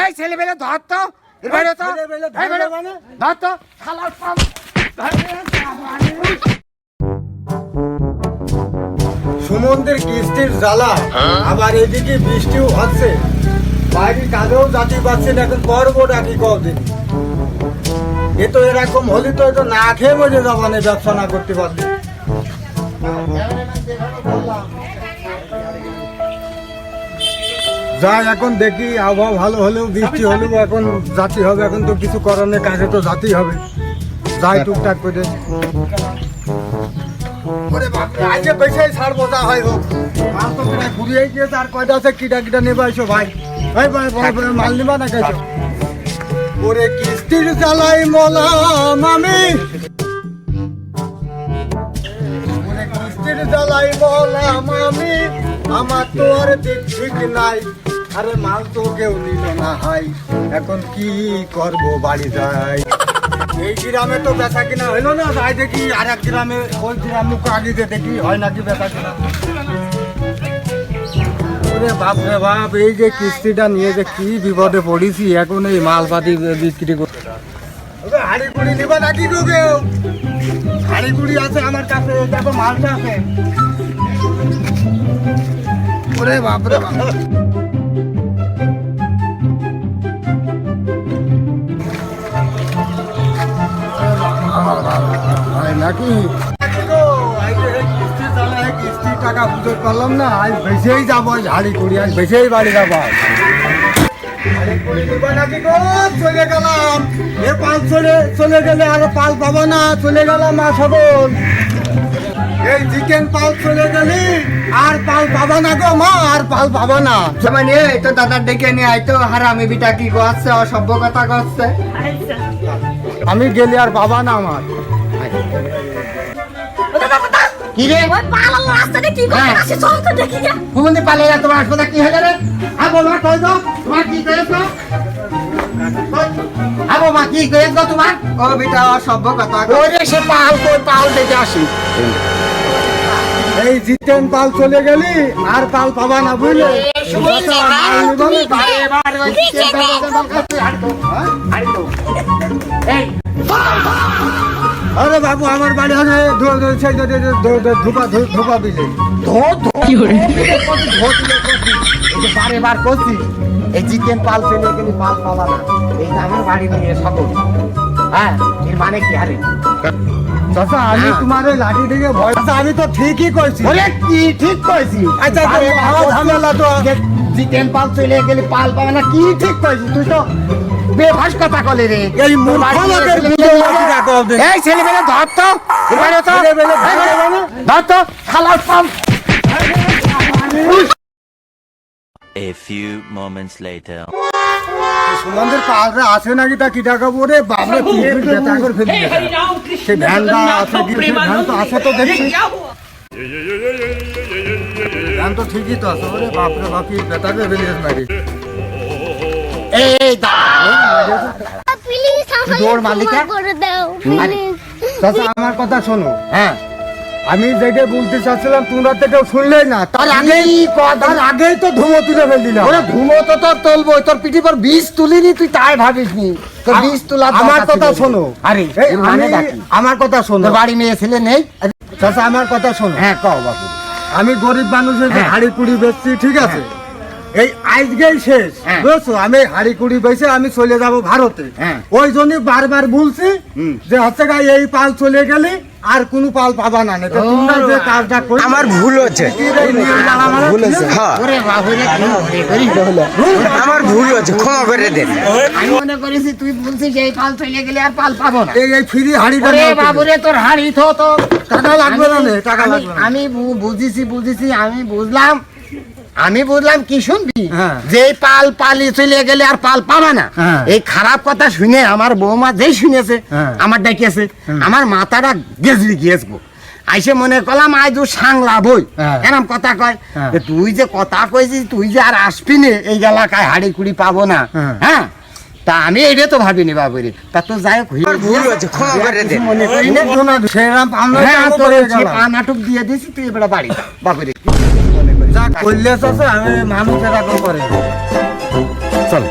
এই ছেলে মেলে ধর তো এর বাইরে তো ছেলেবেলে মানে? ধর তো সমুদ্রের কিস্তির জ্বালা আবার এদিকে বৃষ্টিও হচ্ছে। বাইরে কাজেও জাতি পাচ্ছে না এখন করব ডাকি কদিন? এ তো এরকম হলে তো এ তো না খেয়ে মরে যাব না ব্যবসা না করতে পারলে। যাই, এখন দেখি আবহাওয়া ভালো হলেও বৃষ্টি হলেও এখন জাতি হবে, এখন তো কিছু করণের কাজে তো জাতি হবে। যাই টুকটাক করে। হয় হোক। ঘুরিয়ে তার কয়টা কিটা কিটা ভাই। ভাই মাল নিবা না ওরে কিস্তির ওরে কিস্তির মলাম আমি। আমার তো আর দিক ঠিক নাই। আরে মাল তো কেউ নিল না হাই এখন কি করব বাড়ি যাই? এই গ্রামে তো বেচা কিনা হইল না যাই দেখি আর এক গ্রামে, ওই গ্রাম আগে দিয়ে দেখি, হয় নাকি বেচা কিনা? ওরে বাপ রে বাপ, এই যে কিস্তিটা নিয়ে যে কি বিপদে পড়েছি, এখন এই মালপাতি বিক্রি করতে হাড়ি কুড়ি নিবা নাকি গো কেউ? হাড়ি কুড়ি আছে আমার কাছে, দেখো মালটা আছে। ওরে বাপ রে বাপ। নাকি টাকা বুঝতে পারলাম না আজ বেশিই যাব হাড়ি কুড়ি আজ বেশিই বাড়ি যাব? চলে গেলাম। এ পাল চলে চলে গেলে আর পাল পাবো না চলে গেলাম মা সকল এই চিকেন পাল চলে গেলি আর পাল পাবা না গো মা আর পাল পাবা না। মানে এই তো দাদার ডেকে নিয়ে আইতো হারামি বিটা কি গোয়াচ্ছে অসভ্য কথা করছে? আমি গেলি আর পাবা না আমার। কি রে? ওই পালালো রাস্তাতে কি করে হ্যাঁ। আসে চল তো দেখি যা ঘুমন্দি পালিয়ে যা তোমার হাসপাতাল কি হয়ে কই গো? তোমার কি করেছ? আবো মা কি করেছ তোমার? ও বিটা অসভ্য কথা। ওরে সে পাল কই পাল দেখে আসি। এই জিতেন পাল চলে গেলি আর পাল পাবা না বুঝলে? আরে বাবু আমার বাড়ি ধোপা ধোপা বিলে বারে বার করছি এই চিকেন পাল চলে গেলে পাল পাবা না। এই আমার বাড়ি নিয়ে সকল হ্যাঁ এর মানে কি চাচা আমি হ্যাঁ। তোমার ওই লাঠি থেকে ভয় আমি তো ঠিকই করছি ওরে কি ঠিক কইছি? আচ্ছা, করছি, ঝামেলা তো। চিকেন পাল চলে গেলে পাল পাবে না কি ঠিক কইছি? তুই তো বেফাস কথা কলে রে। এই মূর্খ বাড়ি নিয়ে লোকের ছেলে বুঝে মেয়ে- রাখো ওদের। এই ছেলে মেয়ে ধর তো। এবারে তো। ধর। তো। খালাস পাম A few moments later. সুমন্দির পালটা আছে নাকি তা কি টাকা পরে বাবরে পিঠ ব্যথা করে ফেলি সে ভ্যানটা আছে কি? সে ভ্যান তো আছে তো দেখছি। ভ্যান তো ঠিকই তো আছে। ওরে বাপরে বাপি ব্যথা করে ফেলিস মারি এই দাঁড়া। মালিকা? চাচা আমার কথা শোনো। হ্যাঁ। আমি যেটা বলতে চাচ্ছিলাম তোমরা তো কেউ শুনলেই না। তার আগেই তার আগেই তো ধুমো তুলে ফেল দিলাম ওরে ধুমো তো তোর তুলবো তোর পিঠে পর বীজ তুলিনি তুই তাই ভাবিস নি তোর বীজ তোলা আমার কথা শোনো। আরে আমার কথা শোনো। বাড়ি মেয়ে ছেলে নেই? চাচা আমার কথা শোনো। হ্যাঁ কও বাপু। আমি গরিব মানুষের হ্যাঁ। হাড়ি কুড়ি বেচছি ঠিক আছে? এই আজকেই শেষ। হ্যাঁ। বুঝছ? আমি হাড়ি কুড়ি বেচে আমি চলে যাব ভারতে। হ্যাঁ। ওই জন্য বারবার বলছি হুম। যে হচ্ছে গা এই পাল চলে গেলে আর কোনো পাল পাবা না না তোমরা যে কাজটা আমার ভুল হচ্ছে। ভুল হচ্ছে। হ্যাঁ। মনে আমার ভুল হচ্ছে। ক্ষমা করে দেন। আমি মনে করেছি তুই বলছিস এই পাল চলে গেলে আর পাল পাবো না। এই এই ফ্রি হাড়িটা ওরে নাও বাবু রে তোর হাড়ি তো তো টাকা লাগবে না টাকা আমি- লাগবে আমি বুঝেছি বুঝেছি আমি বুঝলাম। আমি বুঝলাম কি শুনবি? হ্যাঁ। যে পাল পালি চলে গেলে আর পাল পাবা না। হ্যাঁ। এই খারাপ কথা শুনে আমার বৌমা যেই শুনেছে হ্যাঁ। আমার ডাকিয়েছে আমার মাথাটা গেজলি গিয়েছবো আইসে মনে করলাম আজ সাংলা বই। এরম কথা কয়। তুই যে কথা কইছিস তুই যে আর আসবি নে এই এলাকায় হাড়ি কুড়ি পাবো না। হ্যাঁ। তা আমি এইটা তো ভাবিনি বাবুরে। তা তো যাই হোক ভুল হচ্ছে ক্ষমা করে দেন মনে করি না। সেরাম আমরা হ্যাঁ দিয়ে দিছি তুই এবার বাড়ি বাপরে যা করলে চাচা আমি মানুষ এরকম করে চল